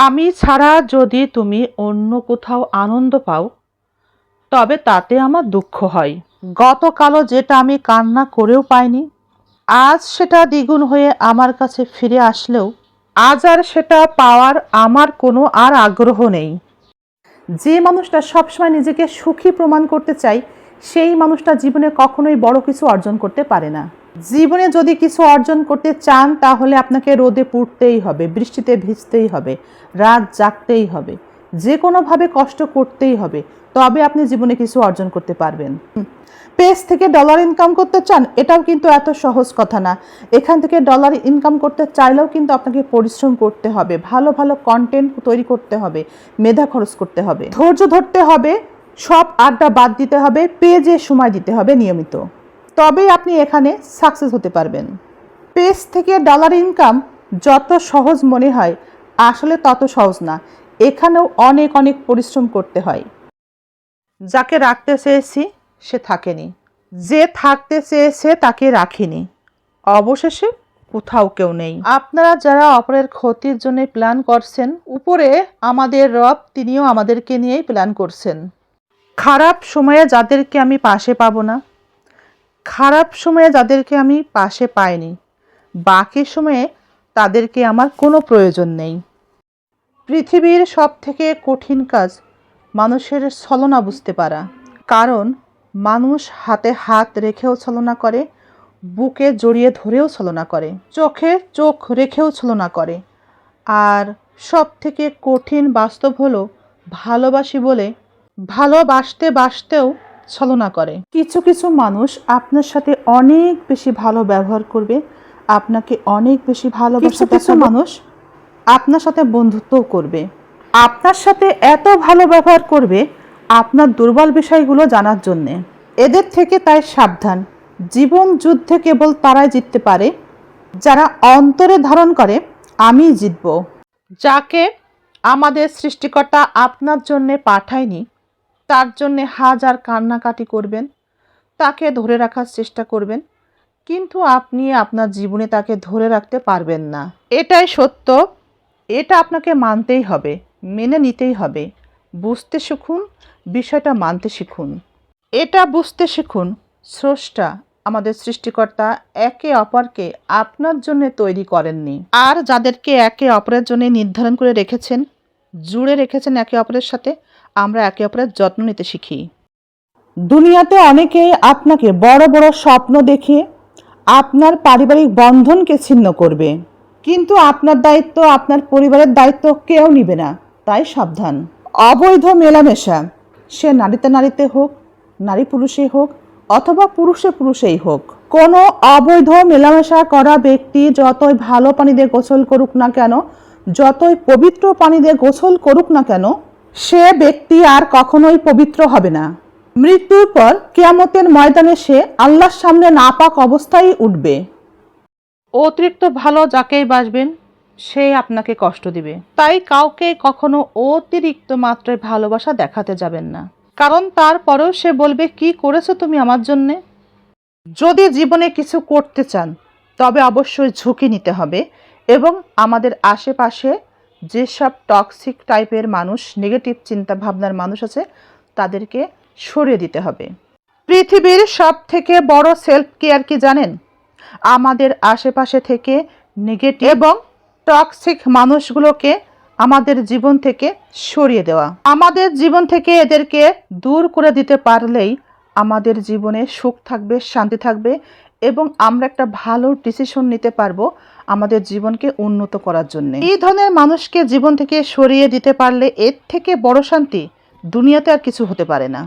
আমি ছাড়া যদি তুমি অন্য কোথাও আনন্দ পাও, তবে তাতে আমার দুঃখ হয়। গতকালও যেটা আমি কান্না করেও পাইনি, আজ সেটা দ্বিগুণ হয়ে আমার কাছে ফিরে আসলেও, আজ আর সেটা পাওয়ার আমার কোনো আর আগ্রহ নেই। যে মানুষটা সবসময় নিজেকে সুখী প্রমাণ করতে চায় সেই মানুষটা জীবনে কখনোই বড় কিছু অর্জন করতে পারে না। জীবনে যদি কিছু অর্জন করতে চান, তাহলে আপনাকে রোদে পুড়তেই হবে, বৃষ্টিতে ভিজতেই হবে, রাত জাগতেই হবে যে কোনোভাবে কষ্ট করতেই হবে, তবে আপনি জীবনে কিছু অর্জন করতে পারবেন। পেজ থেকে ডলার ইনকাম করতে চান, এটাও কিন্তু এত সহজ কথা না। এখান থেকে ডলার ইনকাম করতে চাইলেও কিন্তু আপনাকে পরিশ্রম করতে হবে, ভালো ভালো কন্টেন্ট তৈরি করতে হবে, মেধা খরচ করতে হবে, ধৈর্য ধরতে হবে সব আড্ডা বাদ দিতে হবে, পেজে সময় দিতে হবে নিয়মিত। তবেই আপনি এখানে সাকসেস হতে পারবেন। পেজ থেকে ডলার ইনকাম যত সহজ মনে হয়, আসলে তত সহজ না। এখানেও অনেক অনেক পরিশ্রম করতে হয়। যাকে রাখতে চেয়েছি, সে থাকেনি। যে থাকতে চেয়েছে, তাকে রাখিনি। অবশেষে কোথাও কেউ নেই। আপনারা যারা অপরের ক্ষতির জন্য প্ল্যান করছেন, উপরে আমাদের রব, তিনিও আমাদেরকে নিয়েই প্ল্যান করছেন। খারাপ সময়ে যাদেরকে আমি পাশে পাবো না, খারাপ সময়ে যাদেরকে আমি পাশে পাইনি, বাকি সময়ে তাদেরকে আমার কোনো প্রয়োজন নেই। পৃথিবীর সব থেকে কঠিন কাজ মানুষের ছলনা বুঝতে পারা, কারণ মানুষ হাতে হাত রেখেও ছলনা করে, বুকে জড়িয়ে ধরেও ছলনা করে, চোখে চোখ রেখেও ছলনা করে। আর সব থেকে কঠিন বাস্তব হলো ভালোবাসি বলে ভালোবাসতে বাসতেও ছলনা করে। কিছু কিছু মানুষ আপনার সাথে অনেক বেশি ভালো ব্যবহার করবে আপনাকে অনেক বেশি ভালোবাসা কিছু মানুষ আপনার সাথে বন্ধুত্বও করবে। আপনার সাথে এত ভালো ব্যবহার করবে আপনার দুর্বল বিষয়গুলো জানার জন্যে। এদের থেকে তাই সাবধান। জীবন যুদ্ধে কেবল তারাই জিততে পারে। যারা অন্তরে ধারণ করে আমি জিতব। যাকে আমাদের সৃষ্টিকর্তা আপনার জন্যে পাঠায়নি তার জন্যে হাজার কান্নাকাটি করবেন, তাকে ধরে রাখার চেষ্টা করবেন, কিন্তু আপনি আপনার জীবনে তাকে ধরে রাখতে পারবেন না। এটাই সত্য, এটা আপনাকে মানতেই হবে, মেনে নিতেই হবে। বুঝতে শিখুন, বিষয়টা মানতে শিখুন। এটা বুঝতে শিখুন, স্রষ্টা, আমাদের সৃষ্টিকর্তা একে অপরকে আপনার জন্য তৈরি করেননি। আর যাদেরকে একে অপরের জন্য নির্ধারণ করে রেখেছেন, জুড়ে রেখেছেন একে অপরের সাথে আমরা একে অপরের যত্ন নিতে শিখি। দুনিয়াতে অনেকেই আপনাকে বড় বড় স্বপ্ন দেখে আপনার পারিবারিক বন্ধনকে ছিন্ন করবে। কিন্তু আপনার দায়িত্ব, আপনার পরিবারের দায়িত্ব কেউ নিবে না। তাই সাবধান। অবৈধ মেলামেশা, সে নারীতে নারীতে হোক, নারী পুরুষে হোক, অথবা পুরুষে পুরুষেই হোক। কোনো অবৈধ মেলামেশা করা ব্যক্তি যতই ভালো পানি দিয়ে গোসল করুক না কেন, যতই পবিত্র পানি দিয়ে গোসল করুক না কেন সে ব্যক্তি আর কখনোই পবিত্র হবে না। মৃত্যুর পর কেয়ামতের ময়দানে সে আল্লাহর সামনে নাপাক অবস্থায় উঠবে। অতিরিক্ত ভালো যাকেই বাসবেন, সে আপনাকে কষ্ট দিবে। তাই কাউকে কখনো অতিরিক্ত মাত্রায় ভালোবাসা দেখাতে যাবেন না। কারণ তারপরেও সে বলবে, কি করেছ তুমি আমার জন্যে? যদি জীবনে কিছু করতে চান, তবে অবশ্যই ঝুঁকি নিতে হবে এবং আমাদের আশেপাশে যেসব টক্সিক টাইপের মানুষ নেগেটিভ চিন্তা ভাবনার মানুষ আছে, তাদেরকে সরিয়ে দিতে হবে। পৃথিবীর সব থেকে বড় সেলফ কেয়ার কি জানেন? আমাদের আশেপাশে থেকে নেগেটিভ এবং টক্সিক মানুষগুলোকে আমাদের জীবন থেকে সরিয়ে দেওয়া। আমাদের জীবন থেকে এদেরকে দূর করে দিতে পারলেই আমাদের জীবনে সুখ থাকবে, শান্তি থাকবে এবং আমরা একটা ভালো ডিসিশন নিতে পারব। আমাদের জীবনকে উন্নত করার জন্য। এই ধরনের মানুষকে জীবন থেকে সরিয়ে দিতে পারলে এর থেকে বড় শান্তি দুনিয়াতে আর কিছু হতে পারে না।